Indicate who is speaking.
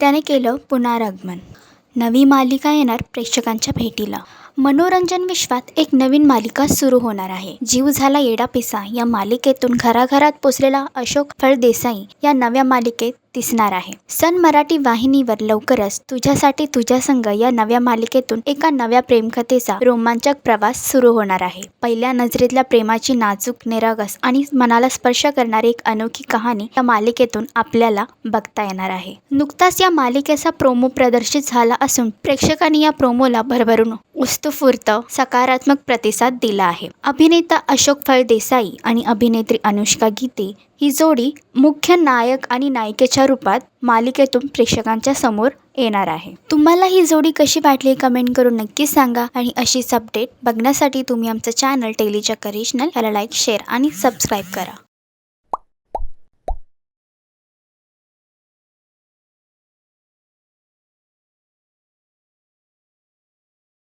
Speaker 1: त्याने केलं पुनरागमन. नवी मालिका येणार प्रेक्षकांच्या भेटीला. मनोरंजन विश्वात एक नवीन मालिका सुरू होणार आहे. जीव झाला येडा पिसा या मालिकेतून घराघरात पोचलेला अशोक फळदेसाई या नव्या मालिकेत दिसणार आहे. सन मराठी वाहिनीवर लवकरच तुझ्यासाठी तुझ्या संघ या नव्या मालिकेतून एका नव्या प्रेमकथेचा रोमांचक प्रवास सुरू होणार आहे. पहिल्या नजरेतल्या प्रेमाची नाजूक निरागस आणि मनाला स्पर्श करणारी एक अनोखी कहाणी या मालिकेतून आपल्याला बघता येणार आहे. नुकताच या मालिकेचा प्रोमो प्रदर्शित झाला असून प्रेक्षकांनी या प्रोमोला भरभरून उत्स्फूर्त सकारात्मक प्रतिसाद दिला आहे. अभिनेता अशोक फळदेसाई आणि अभिनेत्री अनुष्का गीते ही जोडी मुख्य नायक आणि नायिकेच्या रूपात मालिकेतून प्रेक्षकांच्या समोर येणार आहे. तुम्हाला ही जोडी कशी वाटली कमेंट करून नक्की सांगा आणि अशीच अपडेट बघण्यासाठी तुम्ही आमचं चॅनल टेलीच्या करिशनल याला लाईक शेअर आणि सबस्क्राईब करा.